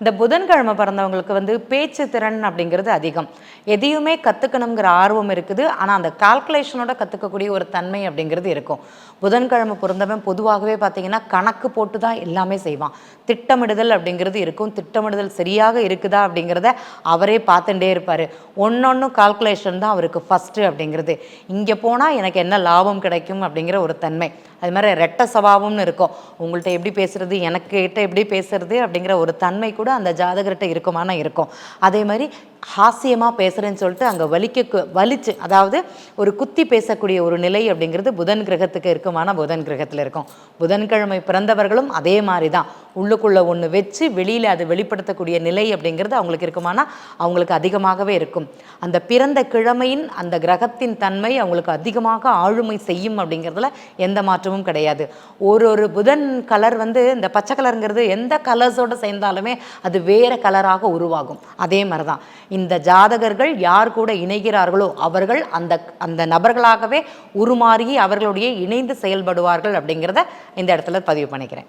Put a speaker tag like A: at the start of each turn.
A: இந்த புதன்கிழமை பிறந்தவங்களுக்கு வந்து பேச்சு திறன் அப்படிங்கிறது அதிகம். எதையுமே கற்றுக்கணுங்கிற ஆர்வம் இருக்குது. ஆனால் அந்த கால்குலேஷனோட கற்றுக்கக்கூடிய ஒரு தன்மை அப்படிங்கிறது இருக்கும். புதன்கிழமை பிறந்தவன் பொதுவாகவே பார்த்தீங்கன்னா கணக்கு போட்டு தான் எல்லாமே செய்வான். திட்டமிடுதல் அப்படிங்கிறது இருக்கும். திட்டமிடுதல் சரியாக இருக்குதா அப்படிங்கிறத அவரே பார்த்துட்டே இருப்பார். ஒன்றொன்றும் கால்குலேஷன் தான் அவருக்கு ஃபஸ்ட்டு அப்படிங்கிறது. இங்கே போனால் எனக்கு என்ன லாபம் கிடைக்கும் அப்படிங்கிற ஒரு தன்மை. அது மாதிரி ரெட்ட சபாவம்னு இருக்கும். உங்கள்கிட்ட எப்படி பேசுறது எனக்கு கிட்ட எப்படி பேசுறது அப்படிங்கிற ஒரு தன்மை கூட அந்த ஜாதகர்கிட்ட இருக்குமானா இருக்கும். அதே மாதிரி ஹாஸ்யமாக பேசுகிறேன்னு சொல்லிட்டு அங்கே வலிக்க வலிச்சு அதாவது ஒரு குத்தி பேசக்கூடிய ஒரு நிலை அப்படிங்கிறது புதன் கிரகத்துக்கு இருக்குமான புதன் கிரகத்தில் இருக்கும். புதன்கிழமை பிறந்தவர்களும் அதே மாதிரி தான். உள்ளுக்குள்ளே ஒன்று வச்சு வெளியில் அது வெளிப்படுத்தக்கூடிய நிலை அப்படிங்கிறது அவங்களுக்கு இருக்குமானா அவங்களுக்கு அதிகமாகவே இருக்கும். அந்த பிறந்த கிழமையின் அந்த கிரகத்தின் தன்மை அவங்களுக்கு அதிகமாக ஆளுமை செய்யும் அப்படிங்கிறதுல எந்த மாற்றமும் கிடையாது. ஒரு ஒரு புதன் கலர் வந்து இந்த பச்சை கலருங்கிறது எந்த கலர்ஸோடு சேர்ந்தாலுமே அது வேறு கலராக உருவாகும். அதே மாதிரி தான் இந்த ஜாதகர்கள் யார் கூட இணைகிறார்களோ அவர்கள் அந்த அந்த நபர்களாகவே உருமாறி அவர்களுடைய இணைந்து செயல்படுவார்கள் அப்படிங்கிறத இந்த இடத்துல பதிவு பண்ணிக்கிறேன்.